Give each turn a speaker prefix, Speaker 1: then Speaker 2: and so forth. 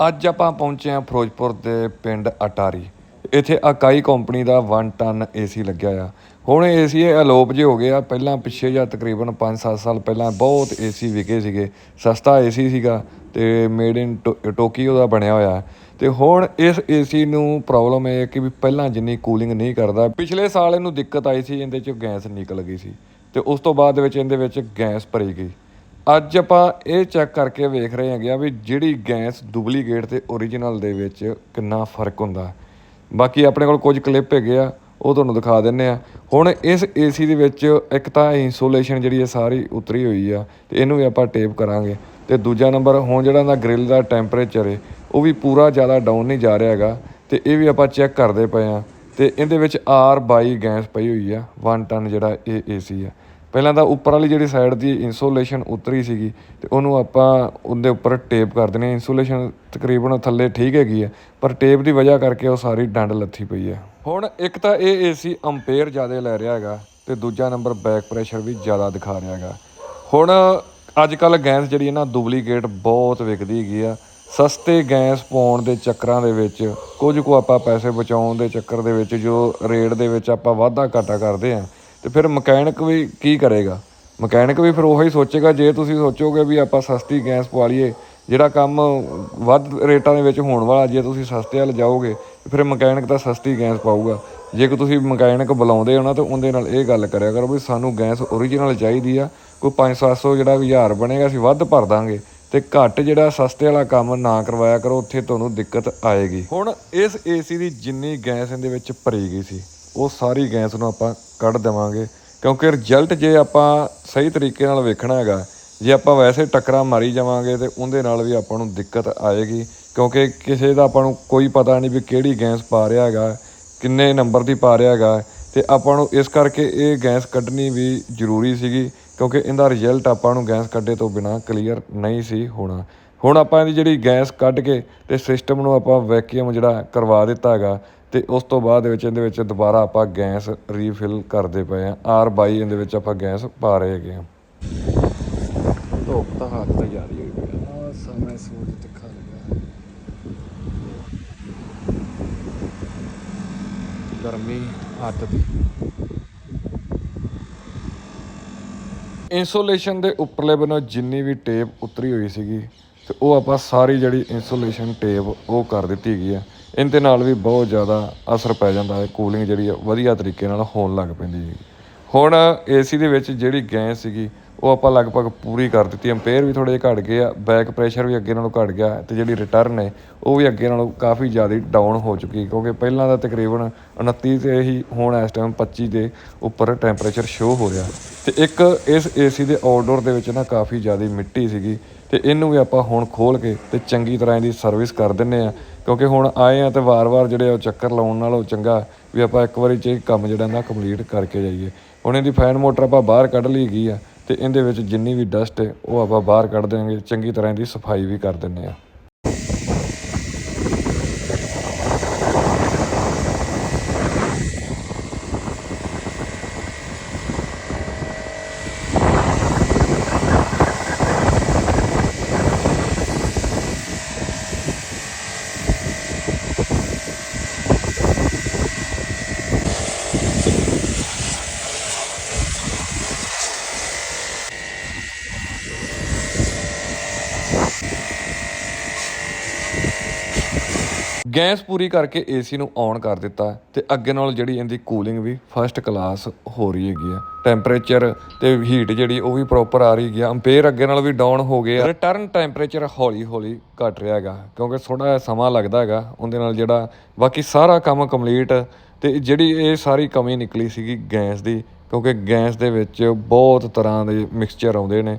Speaker 1: ਅੱਜ ਆਪਾਂ ਪਹੁੰਚੇ ਹਾਂ ਫਿਰੋਜ਼ਪੁਰ ਦੇ ਪਿੰਡ ਅਟਾਰੀ। ਇੱਥੇ ਅਕਾਈ ਕੰਪਨੀ ਦਾ 1 ਟਨ ਏਸੀ ਲੱਗਿਆ ਆ। ਹੁਣ ਏਸੀ ਇਹ ਅਲੋਪ ਜੇ ਹੋ ਗਏ ਆ। ਪਹਿਲਾਂ ਪਿੱਛੇ ਜਾਂ ਤਕਰੀਬਨ 5-7 ਸਾਲ ਪਹਿਲਾਂ ਬਹੁਤ ਏਸੀ ਵਿਕੇ ਸੀਗੇ। ਸਸਤਾ ਏਸੀ ਸੀਗਾ ਤੇ ਮੇਡ ਇਨ ਟੋਕੀਓ ਦਾ ਬਣਿਆ ਹੋਇਆ। ਤੇ ਹੁਣ ਇਸ ਏਸੀ ਨੂੰ ਪ੍ਰੋਬਲਮ ਇਹ ਹੈ ਕਿ ਵੀ ਪਹਿਲਾਂ ਜਿੰਨੀ ਕੂਲਿੰਗ ਨਹੀਂ ਕਰਦਾ। ਪਿਛਲੇ ਸਾਲ ਇਹਨੂੰ ਦਿੱਕਤ ਆਈ ਸੀ, ਇਹਦੇ ਚ ਗੈਸ ਨਿਕਲ ਗਈ ਸੀ। ਤੇ ਉਸ ਤੋਂ ਬਾਅਦ ਵਿੱਚ, ਇਹਦੇ ਵਿੱਚ ਗੈਸ ਭਰੀ ਗਈ। ਅੱਜ ਆਪਾਂ ਇਹ ਚੈੱਕ ਕਰਕੇ ਵੇਖ ਰਹੇ ਹੈਗੇ ਆ ਵੀ ਜਿਹੜੀ ਗੈਸ ਡੁਪਲੀਕੇਟ ਤੇ ਓਰੀਜਨਲ ਦੇ ਵਿੱਚ ਕਿੰਨਾ ਫ਼ਰਕ ਹੁੰਦਾ। ਬਾਕੀ ਆਪਣੇ ਕੋਲ ਕੁਝ ਕਲਿੱਪ ਹੈਗੇ ਆ, ਉਹ ਤੁਹਾਨੂੰ ਦਿਖਾ ਦਿੰਨੇ ਆ। ਹੁਣ ਇਸ ਏਸੀ ਦੇ ਵਿੱਚ ਇੱਕ ਤਾਂ ਇਨਸੂਲੇਸ਼ਨ ਜਿਹੜੀ ਹੈ ਸਾਰੀ ਉਤਰੀ ਹੋਈ ਆ ਤੇ ਇਹਨੂੰ ਵੀ ਆਪਾਂ ਟੇਪ ਕਰਾਂਗੇ। ਤੇ ਦੂਜਾ ਨੰਬਰ ਹੁਣ ਜਿਹੜਾ ਇਹਦਾ ਗ੍ਰਿਲ ਦਾ ਟੈਂਪਰੇਚਰ ਹੈ ਉਹ ਵੀ ਪੂਰਾ ਜ਼ਿਆਦਾ ਡਾਊਨ ਨਹੀਂ ਜਾ ਰਿਹਾ ਹੈਗਾ। ਤੇ ਇਹ ਵੀ ਆਪਾਂ ਚੈੱਕ ਕਰਦੇ ਪਏ ਆ। ਤੇ ਇਹਦੇ ਵਿੱਚ R22 ਗੈਸ ਪਈ ਹੋਈ ਆ 1 ਟਨ ਜਿਹੜਾ ਇਹ ਏਸੀ ਆ। ਪਹਿਲਾਂ ਤਾਂ ਉੱਪਰ ਵਾਲੀ ਜਿਹੜੀ ਸਾਈਡ ਦੀ ਇਨਸੂਲੇਸ਼ਨ ਉਤਰੀ ਸੀਗੀ ਤੇ ਉਹਨੂੰ ਆਪਾਂ ਉਹਦੇ ਉੱਪਰ ਟੇਪ ਕਰ ਦਿੰਦੇ ਹਾਂ ਇਨਸੂਲੇਸ਼ਨ ਤਕਰੀਬਨ ਥੱਲੇ ਠੀਕ ਹੈਗੀ ਆ, ਪਰ ਟੇਪ ਦੀ ਵਜ੍ਹਾ ਕਰਕੇ ਉਹ ਸਾਰੀ ਡੰਡ ਲੱਥੀ ਪਈ ਹੈ ਹੁਣ ਇੱਕ ਤਾਂ ਇਹ ਏਸੀ ਅੰਪੇਅਰ ਜ਼ਿਆਦਾ ਲੈ ਰਿਹਾ ਹੈਗਾ ਤੇ ਦੂਜਾ ਨੰਬਰ ਬੈਕ ਪ੍ਰੈਸ਼ਰ ਵੀ ਜ਼ਿਆਦਾ ਦਿਖਾ ਰਿਹਾ ਹੈਗਾ। ਹੁਣ ਅੱਜ ਕੱਲ ਗੈਸ ਜਿਹੜੀ ਹੈ ਨਾ ਡੁਪਲੀਕੇਟ ਬਹੁਤ ਵਿਕਦੀ ਹੈਗੀ ਆ। ਸਸਤੇ ਗੈਸ ਪਾਉਣ ਦੇ ਚੱਕਰਾਂ ਦੇ ਵਿੱਚ ਕੁਝ ਕੁ ਆਪਾਂ ਪੈਸੇ ਬਚਾਉਣ ਦੇ ਚੱਕਰ ਦੇ ਵਿੱਚ ਜੋ ਰੇਟ ਦੇ ਵਿੱਚ ਆਪਾਂ ਵਾਧਾ ਘਾਟਾ ਕਰਦੇ ਆ ਤੇ ਫਿਰ ਮਕੈਨਿਕ ਵੀ ਕੀ ਕਰੇਗਾ? ਮਕੈਨਿਕ ਵੀ ਫਿਰ ਉਹੀ ਸੋਚੇਗਾ, ਜੇ ਤੁਸੀਂ ਸੋਚੋਗੇ ਵੀ ਆਪਾਂ ਸਸਤੀ ਗੈਸ ਪਵਾ ਲਈਏ ਜਿਹੜਾ ਕੰਮ ਵੱਧ ਰੇਟਾਂ ਦੇ ਵਿੱਚ ਹੋਣ ਵਾਲਾ, ਜੇ ਤੁਸੀਂ ਸਸਤੇ ਵੱਲ ਜਾਓਗੇ, ਫਿਰ ਮਕੈਨਿਕ ਤਾਂ ਸਸਤੀ ਗੈਸ ਪਾਊਗਾ। ਜੇ ਕਿ ਤੁਸੀਂ ਮਕੈਨਿਕ ਬੁਲਾਉਂਦੇ ਹੋ ਨਾ, ਤਾਂ ਉਹਦੇ ਨਾਲ ਇਹ ਗੱਲ ਕਰਿਆ ਕਰੋ ਵੀ ਸਾਨੂੰ ਗੈਸ ਓਰੀਜਨਲ ਚਾਹੀਦੀ ਆ, ਕੋਈ 5-700 ਜਿਹੜਾ ਵੀ ਹਜ਼ਾਰ ਬਣੇਗਾ, ਅਸੀਂ ਵੱਧ ਭਰ ਦਾਂਗੇ। ਤੇ ਘੱਟ ਜਿਹੜਾ ਸਸਤੇ ਵਾਲਾ ਕੰਮ ਨਾ ਕਰਵਾਇਆ ਕਰੋ, ਉੱਥੇ ਤੁਹਾਨੂੰ ਦਿੱਕਤ ਆਏਗੀ। ਹੁਣ ਇਸ ਏਸੀ ਦੀ ਜਿੰਨੀ ਗੈਸ ਇਹਦੇ ਵਿੱਚ ਭਰੀ ਗਈ ਸੀ ਉਹ ਸਾਰੀ ਗੈਸ ਨੂੰ ਆਪਾਂ ਕੱਢ ਦੇਵਾਂਗੇ। ਕਿਉਂਕਿ ਰਿਜ਼ਲਟ ਜੇ ਆਪਾਂ ਸਹੀ ਤਰੀਕੇ ਨਾਲ ਵੇਖਣਾ ਹੈਗਾ, ਜੇ ਆਪਾਂ ਵੈਸੇ ਟੱਕਰਾ ਮਾਰੀ ਜਾਵਾਂਗੇ ਤੇ ਉਹਦੇ ਨਾਲ ਵੀ ਆਪਾਂ ਨੂੰ ਦਿੱਕਤ ਆਏਗੀ। ਕਿਉਂਕਿ ਕਿਸੇ ਦਾ ਆਪਾਂ ਨੂੰ ਕੋਈ ਪਤਾ ਨਹੀਂ ਵੀ ਕਿਹੜੀ ਗੈਸ ਪਾ ਰਿਹਾ ਹੈਗਾ, ਕਿੰਨੇ ਨੰਬਰ ਦੀ ਪਾ ਰਿਹਾ ਹੈਗਾ ਤੇ ਆਪਾਂ ਨੂੰ ਇਸ ਕਰਕੇ ਇਹ ਗੈਸ ਕੱਢਣੀ ਵੀ ਜ਼ਰੂਰੀ ਸੀਗੀ, ਕਿਉਂਕਿ ਇਹਦਾ ਰਿਜ਼ਲਟ ਆਪਾਂ ਨੂੰ ਗੈਸ ਕੱਢੇ ਤੋਂ ਬਿਨਾ ਕਲੀਅਰ ਨਹੀਂ ਸੀ ਹੋਣਾ। ਹੁਣ ਆਪਾਂ ਇਹਦੀ ਜਿਹੜੀ ਗੈਸ ਕੱਢ ਕੇ ਤੇ ਸਿਸਟਮ ਨੂੰ ਆਪਾਂ ਵੈਕਿਊਮ ਜਿਹੜਾ ਕਰਵਾ ਦਿੱਤਾ ਹੈਗਾ ਤੇ ਉਸ ਤੋਂ ਬਾਅਦ ਵਿੱਚ ਇਹਦੇ ਵਿੱਚ ਦੁਬਾਰਾ ਆਪਾਂ ਗੈਸ ਰੀਫਿਲ ਕਰਦੇ ਪਏ ਆ R22 ਇਹਦੇ ਵਿੱਚ ਆਪਾਂ ਗੈਸ ਪਾ ਰਹੇ ਹੈਗੇ ਆ ਧੁੱਪ ਤਾਂ ਹੱਥ ਤੇ ਜਾ ਰਹੀ ਹੋਈ ਪਈ ਆ।
Speaker 2: ਆ ਸਮੇਂ ਸੂਰਜ ਤਿੱਖਾ ਲੱਗਾ
Speaker 1: ਗਰਮੀ ਹੱਥ ਦੀ। ਇਨਸੂਲੇਸ਼ਨ ਦੇ ਉੱਪਰਲੇ ਬੰਨੋਂ ਜਿੰਨੀ ਵੀ ਟੇਪ ਉਤਰੀ ਹੋਈ ਸੀਗੀ ਤੇ ਉਹ ਆਪਾਂ ਸਾਰੀ ਜਿਹੜੀ ਇਨਸੂਲੇਸ਼ਨ ਟੇਪ ਉਹ ਕਰ ਦਿੱਤੀ ਹੈਗੀ ਆ। ਇਹਦੇ ਨਾਲ ਵੀ ਬਹੁਤ ਜ਼ਿਆਦਾ ਅਸਰ ਪੈ ਜਾਂਦਾ ਹੈ। ਕੂਲਿੰਗ ਜਿਹੜੀ ਵਧੀਆ ਤਰੀਕੇ ਨਾਲ ਹੋਣ ਲੱਗ ਪੈਂਦੀ ਹੈ ਹੁਣ ਏਸੀ ਦੇ ਵਿੱਚ ਜਿਹੜੀ ਗੈਸ ਸੀਗੀ ਉਹ ਆਪਾਂ ਲਗਭਗ ਪੂਰੀ ਕਰ ਦਿੱਤੀ ਐਂਪੀਅਰ ਵੀ ਥੋੜੇ ਜਿਹਾ ਘਟ ਗਏ ਆ ਬੈਕ ਪ੍ਰੈਸ਼ਰ ਵੀ ਅੱਗੇ ਨਾਲੋਂ ਘਟ ਗਿਆ ਤੇ ਜਿਹੜੀ ਰਿਟਰਨ ਹੈ, ਉਹ ਵੀ ਅੱਗੇ ਨਾਲੋਂ ਕਾਫੀ ਜ਼ਿਆਦਾ ਡਾਊਨ ਹੋ ਚੁੱਕੀ ਕਿਉਂਕਿ ਪਹਿਲਾਂ ਦਾ ਤਕਰੀਬਨ 29 ਤੇ ਹੀ ਹੁਣ ਇਸ ਟਾਈਮ 25 ਦੇ ਉੱਪਰ ਟੈਂਪਰੇਚਰ ਸ਼ੋ ਹੋ ਰਿਹਾ। ਤੇ ਇੱਕ ਇਸ ਏਸੀ ਦੇ ਆਊਟਡੋਰ ਦੇ ਵਿੱਚ ਨਾ ਕਾਫੀ ਜ਼ਿਆਦਾ ਮਿੱਟੀ ਸੀਗੀ ਤੇ ਇਹਨੂੰ ਵੀ ਆਪਾਂ ਹੁਣ ਖੋਲ ਕੇ ਤੇ ਚੰਗੀ ਤਰ੍ਹਾਂ ਇਹਦੀ ਸਰਵਿਸ ਕਰ ਦਿੰਨੇ ਆ ਕਿਉਂਕਿ ਹੁਣ ਆਏ ਆ ਤੇ ਵਾਰ-ਵਾਰ ਜਿਹੜੇ ਉਹ ਚੱਕਰ ਲਾਉਣ ਨਾਲੋਂ ਚੰਗਾ ਵੀ ਆਪਾਂ ਇੱਕ ਵਾਰੀ ਚ ਇਹ ਕੰਮ ਜਿਹੜਾ ਨਾ ਕੰਪਲੀਟ ਕਰਕੇ ਜਾਈਏ। ਹੁਣ ਇਹਦੀ ਫੈਨ ਮੋਟਰ ਆਪਾਂ ਬਾਹਰ ਕੱਢ ਲਈ ਗਈ ਆ। ਅਤੇ ਇਹਦੇ ਵਿੱਚ ਜਿੰਨੀ ਵੀ ਡਸਟ ਹੈ, ਉਹ ਆਪਾਂ ਬਾਹਰ ਕੱਢ ਦਿਆਂਗੇ ਚੰਗੀ ਤਰ੍ਹਾਂ ਇਹਦੀ ਸਫ਼ਾਈ ਵੀ ਕਰ ਦਿੰਦੇ ਹਾਂ। ਗੈਸ ਪੂਰੀ ਕਰਕੇ ਏਸੀ ਨੂੰ ਔਨ ਕਰ ਦਿੱਤਾ ਤੇ ਅੱਗੇ ਨਾਲ ਜਿਹੜੀ ਇਹਦੀ ਕੂਲਿੰਗ ਵੀ ਫਸਟ ਕਲਾਸ ਹੋ ਰਹੀ ਹੈਗੀ ਆ। ਟੈਂਪਰੇਚਰ ਤੇ ਹੀਟ ਜਿਹੜੀ ਉਹ ਵੀ ਪ੍ਰੋਪਰ ਆ ਰਹੀ ਹੈ ਅੰਪੇਅਰ ਅੱਗੇ ਨਾਲ ਵੀ ਡਾਊਨ ਹੋ ਗਏ ਆ। ਰਿਟਰਨ ਟੈਂਪਰੇਚਰ ਹੌਲੀ ਹੌਲੀ ਘਟ ਰਿਹਾ ਹੈਗਾ, ਕਿਉਂਕਿ ਥੋੜਾ ਜਿਹਾ ਸਮਾਂ ਲੱਗਦਾ ਹੈਗਾ, ਉਹਦੇ ਨਾਲ ਜਿਹੜਾ ਬਾਕੀ ਸਾਰਾ ਕੰਮ ਕੰਪਲੀਟ ਤੇ ਜਿਹੜੀ ਇਹ ਸਾਰੀ ਕਮੀ ਨਿਕਲੀ ਸੀਗੀ ਗੈਸ ਦੀ, ਕਿਉਂਕਿ ਗੈਸ ਦੇ ਵਿੱਚ ਬਹੁਤ ਤਰ੍ਹਾਂ ਦੇ ਮਿਕਸਚਰ ਆਉਂਦੇ ਨੇ।